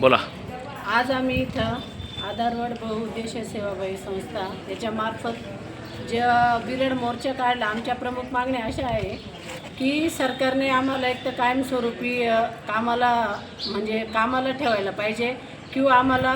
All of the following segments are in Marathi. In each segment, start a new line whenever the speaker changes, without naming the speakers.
बोला.
आज आम्ही इथं आधारवड बहुउद्देशीय सेवाभावी संस्था याच्यामार्फत जे बिरड मोर्चा काढला आमच्या प्रमुख मागण्या अशा आहे की सरकारने आम्हाला एक तर कायमस्वरूपी कामाला म्हणजे कामाला ठेवायला पाहिजे किंवा आम्हाला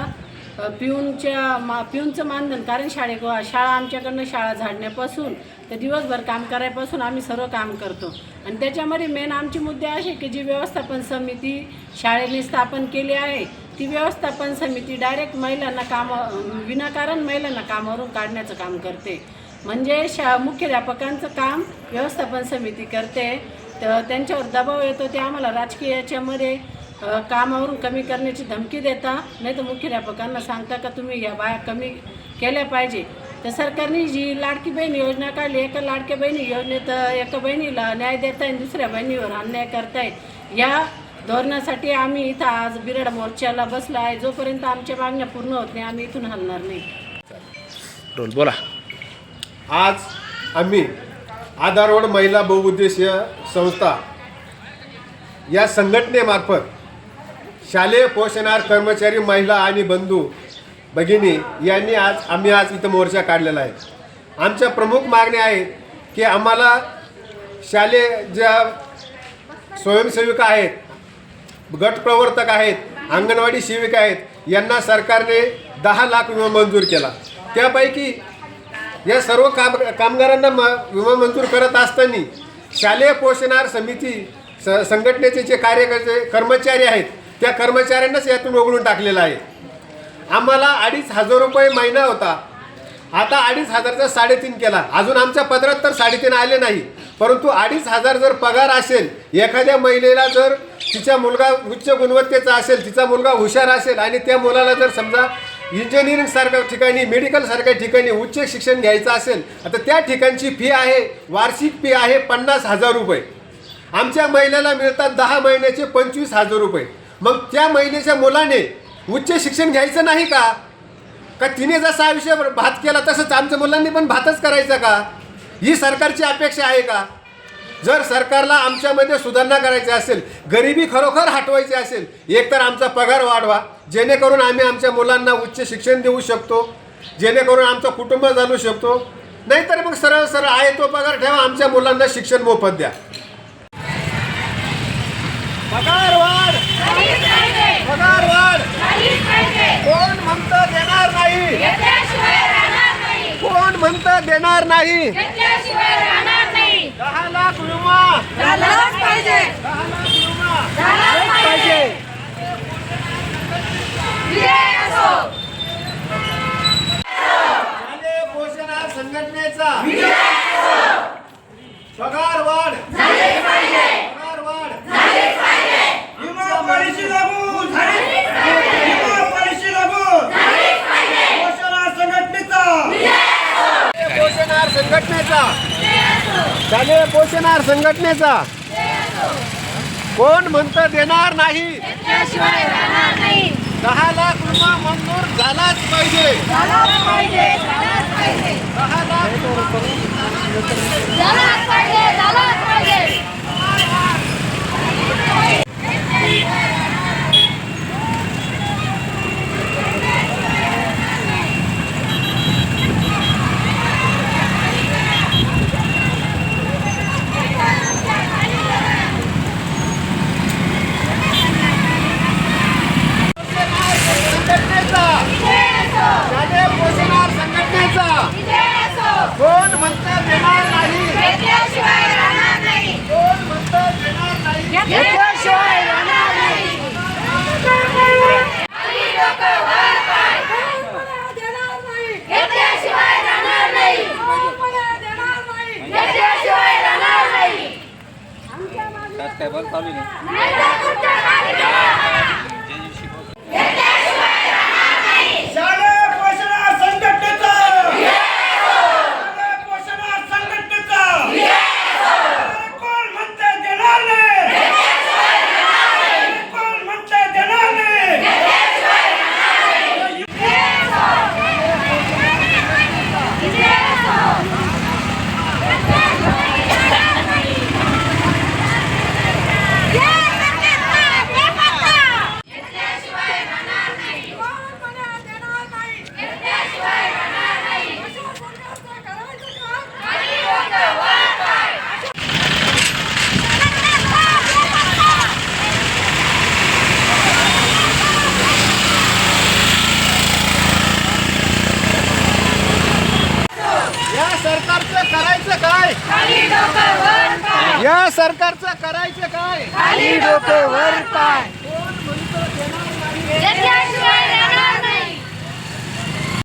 पिऊनच्या मा पिऊनचं मानधन कारण शाळे शाळा आमच्याकडनं शाळा झाडण्यापासून तर दिवसभर काम करायपासून आम्ही सर्व काम करतो. आणि त्याच्यामध्ये मेन आमचे मुद्दे असे की जी व्यवस्थापन समिती शाळेने स्थापन केली आहे ती व्यवस्थापन समिती डायरेक्ट महिलांना काम विनाकारण महिलांना कामावरून काढण्याचं काम करते. म्हणजे शा मुख्याध्यापकांचं काम व्यवस्थापन समिती करते. तर त्यांच्यावर दबाव येतो ते आम्हाला राजकीय याच्यामध्ये कामावरून कमी करण्याची धमकी देता नाही तर मुख्याध्यापकांना सांगता का तुम्ही या बाया कमी केल्या पाहिजे. तर सरकारने जी लाडकी बहीण योजना काढली एका लाडक्या बहिणी योजनेत एका बहिणीला न्याय देताय आणि दुसऱ्या बहिणीवर अन्याय करतायत. या धोरणासाठी आम्ही इथं आज बिरड मोर्चाला बसलो आहे. जोपर्यंत आमच्या मागण्या पूर्ण होत नाही आम्ही इथून हलणार नाही.
रोल बोला.
आज आम्ही आधारवड महिला बहुउद्देशीय संस्था या संघटनेमार्फत शालेय पोषणार कर्मचारी महिला आणि बंधू भगिनी यांनी आज आम्ही आज इथं मोर्चा काढलेला आहे. आमच्या प्रमुख मागण्या आहेत की आम्हाला शालेय ज्या स्वयंसेविका आहेत गटप्रवर्तक आहेत अंगणवाडी सेविका आहेत यांना सरकारने दहा लाख विमा मंजूर केला. त्यापैकी या सर्व काम कामगारांना म विमा मंजूर करत असताना शालेय पोषणार समिती स संघटनेचे जे कार्यकर्ते कर्मचारी आहेत त्या कर्मचाऱ्यांनाच यातून वगळून टाकलेलं आहे. आम्हाला अडीच हजार रुपये महिना होता. आता अडीच हजारचा साडेतीन केला. अजून आमच्या पदरात तर साडेतीन आले नाही. परंतु अडीच हजार जर पगार असेल एखाद्या महिलेला जर तिचा मुलगा उच्च गुणवत्तेचा असेल तिचा मुलगा हुशार असेल आणि त्या मुलाला जर समजा इंजिनिअरिंग सारख्या ठिकाणी मेडिकल सारख्या ठिकाणी उच्च शिक्षण घ्यायचं असेल आता त्या ठिकाणची फी आहे वार्षिक फी आहे पन्नास हजार रुपये. आमच्या महिलेला मिळतात दहा महिन्याचे पंचवीस हजार रुपये. मग त्या महिलेच्या मुलाने उच्च शिक्षण घ्यायचं नाही का? का तिने जसा आयुष्य भात केला तसंच आमच्या मुलांनी पण भातच करायचा का? ही सरकारची अपेक्षा आहे का? जर सरकारला आमच्यामध्ये सुधारणा करायची असेल गरिबी खरोखर हटवायची असेल एकतर आमचा पगार वाढवा जेणेकरून आम्ही आमच्या मुलांना उच्च शिक्षण देऊ शकतो जेणेकरून आमचं कुटुंब चालू शकतो. नाहीतर मग सरळ सरळ आहे तो पगार ठेवा आमच्या मुलांना शिक्षण मोफत द्या. पगार वाढ! पगार वाढ! कोण म्हणतं देणार नाही? कोण म्हणतं देणार नाही दहा लाख विमा दहा लाख पाहिजे शालेय पोषणार संघटनेचा पगार वाढ पगार वाढ
विमा पॉलिसी लागू झाली विमा पॉलिसी लागू पोषणा संघटनेचा
शालेय पोषणार संघटनेचा? शालेय पोषणार संघटनेचा? कोण म्हणतं देणार नाही? दहा लाख विमा मंजूर झालाच पाहिजे. दहा लाख शालेय
काय
या सरकारचं करायचं काय?
खाली डोकं वर पाय.